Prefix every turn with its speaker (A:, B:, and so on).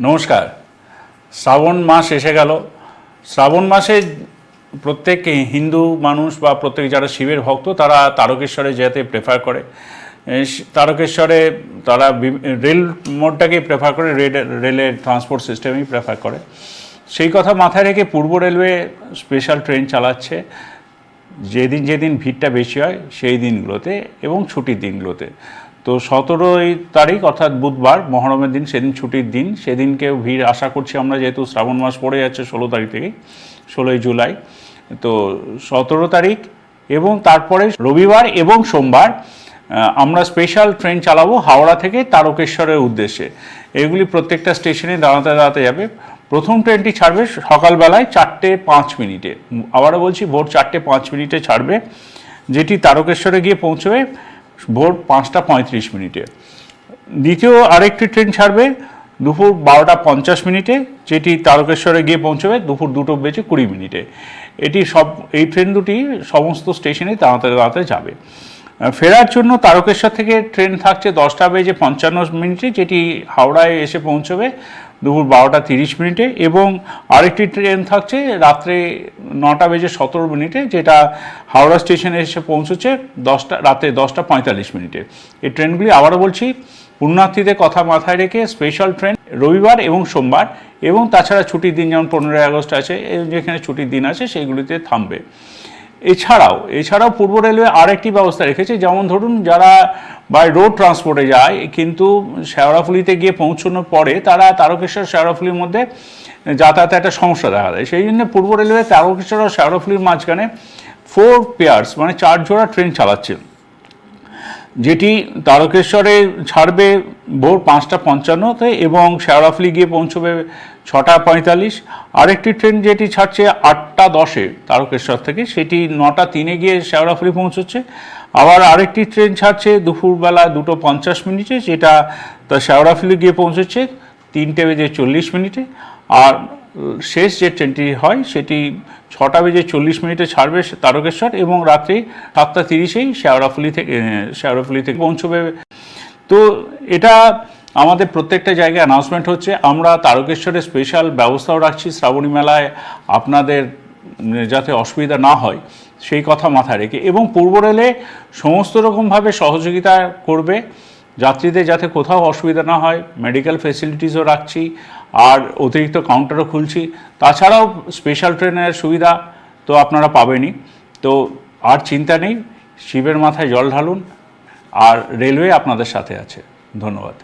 A: নমস্কার। শ্রাবণ মাস এসে গেল। শ্রাবণ মাসে প্রত্যেক হিন্দু মানুষ বা প্রত্যেক যারা শিবের ভক্ত, তারা তারকেশ্বরে যেতে প্রেফার করে। তারকেশ্বরে তারা রেল মোডটাকেই প্রেফার করে, রেল, রেলের ট্রান্সপোর্ট সিস্টেমই প্রেফার করে। সেই কথা মাথায় রেখে পূর্ব রেলওয়ে স্পেশাল ট্রেন চালাচ্ছে। যেদিন যেদিন ভিড়টা বেশি হয়, সেই দিনগুলোতে এবং ছুটির দিনগুলোতে। তো সতেরোই তারিখ, অর্থাৎ বুধবার, মহরমের দিন, সেদিন ছুটির দিন। সেদিনকেও ভিড় আশা করছি আমরা, যেহেতু শ্রাবণ মাস পড়ে যাচ্ছে ষোলো তারিখ থেকে ষোলোই জুলাই। তো সতেরো তারিখ এবং তারপরে রবিবার এবং সোমবার আমরা স্পেশাল ট্রেন চালাবো হাওড়া থেকে তারকেশ্বরের উদ্দেশ্যে। এগুলি প্রত্যেকটা স্টেশনে দাঁড়াতে দাঁড়াতে যাবে। প্রথম ট্রেনটি ছাড়বে সকালবেলায় চারটে পাঁচ মিনিটে। আবারও বলছি, ভোর চারটে পাঁচ মিনিটে ছাড়বে। যেটি তারকেশ্বরে গিয়ে পৌঁছবে। ভোর পাঁচটা পঁয়ত্রিশ মিনিটে। দ্বিতীয় আরেকটি ট্রেন ছাড়বে দুপুর বারোটা পঞ্চাশ মিনিটে, যেটি তারকেশ্বরে গিয়ে পৌঁছবে দুপুর দুটো বেজে কুড়ি মিনিটে। এটি সব, এই ট্রেন দুটি সমস্ত স্টেশনে তাড়াতাড়ি তাড়াতাড়ি যাবে। ফেরার জন্য তারকেশ্বর থেকে ট্রেন থাকছে দশটা বেজে পঞ্চান্ন মিনিটে, যেটি হাওড়ায় এসে পৌঁছবে দুপুর বারোটা তিরিশ মিনিটে, এবং আরেকটি ট্রেন থাকছে রাত্রে নটা বেজে সতেরো মিনিটে, যেটা হাওড়া স্টেশনে এসে পৌঁছচ্ছে দশটা, রাতে দশটা পঁয়তাল্লিশ মিনিটে। এই ট্রেনগুলি আবারও বলছি, পুণ্যার্থীদের কথা মাথায় রেখে স্পেশাল ট্রেন রবিবার এবং সোমবার, এবং তাছাড়া ছুটির দিন যেমন পনেরোই আগস্ট আছে, যেখানে ছুটির দিন আছে সেইগুলিতে থামবে। এছাড়াও এছাড়াও পূর্ব রেলওয়ে আরেকটি ব্যবস্থা রেখেছে, যেমন ধরুন যারা বাই রোড ট্রান্সপোর্টে যায়, কিন্তু শেওড়াফুলিতে গিয়ে পৌঁছানোর পরে তারা তারকেশ্বর শেওড়াফুলির মধ্যে যাতায়াতে একটা সমস্যা দেখা দেয়। সেই জন্য পূর্ব রেলওয়ে তারকেশ্বর ও শেওড়াফুলির মাঝখানে ফোর পেয়ার্স মানে চার জোড়া ট্রেন চালাচ্ছে যেটি তারকেশ্বরে ছাড়বে ভোর পাঁচটা পঞ্চান্নতে এবং শেওড়াফুলি গিয়ে পৌঁছবে ছটা পঁয়তাল্লিশ। আরেকটি ট্রেন যেটি ছাড়ছে আটটা দশে তারকেশ্বর থেকে, সেটি নটা তিনে গিয়ে শেওড়াফুলি পৌঁছচ্ছে। আবার আরেকটি ট্রেন ছাড়ছে দুপুরবেলা দুটো পঞ্চাশ মিনিটে, যেটা তা শেওড়াফুলি গিয়ে পৌঁছচ্ছে তিনটে বেজে চল্লিশ মিনিটে। আর শেষ যে ট্রেনটি হয়, সেটি ছটা বেজে চল্লিশ মিনিটে ছাড়বে তারকেশ্বর এবং রাত্রি সাতটা তিরিশেই শেওড়াফুলি থেকে শেওড়াফুলি থেকে পৌঁছবে। তো এটা আমাদের প্রত্যেকটা জায়গায় অ্যানাউন্সমেন্ট হচ্ছে। আমরা তারকেশ্বরে স্পেশাল ব্যবস্থাও রাখছি। শ্রাবণী মেলায় আপনাদের যাতে অসুবিধা না হয়, সেই কথা মাথায় রেখে এবং পূর্ব রেলে সমস্ত রকমভাবে সহযোগিতা করবে। যাত্রীদের যাতে কোথাও অসুবিধা না হয় মেডিকেল ফেসিলিটিসও রাখছি। আর অতিরিক্ত কাউন্টারও খুলছি। তাছাড়াও স্পেশাল ট্রেনের সুবিধা তো আপনারা পাবেনই। তো আর চিন্তা নেই, শিবের মাথায় জল ঢালুন, আর রেলওয়ে আপনাদের সাথে আছে। ধন্যবাদ।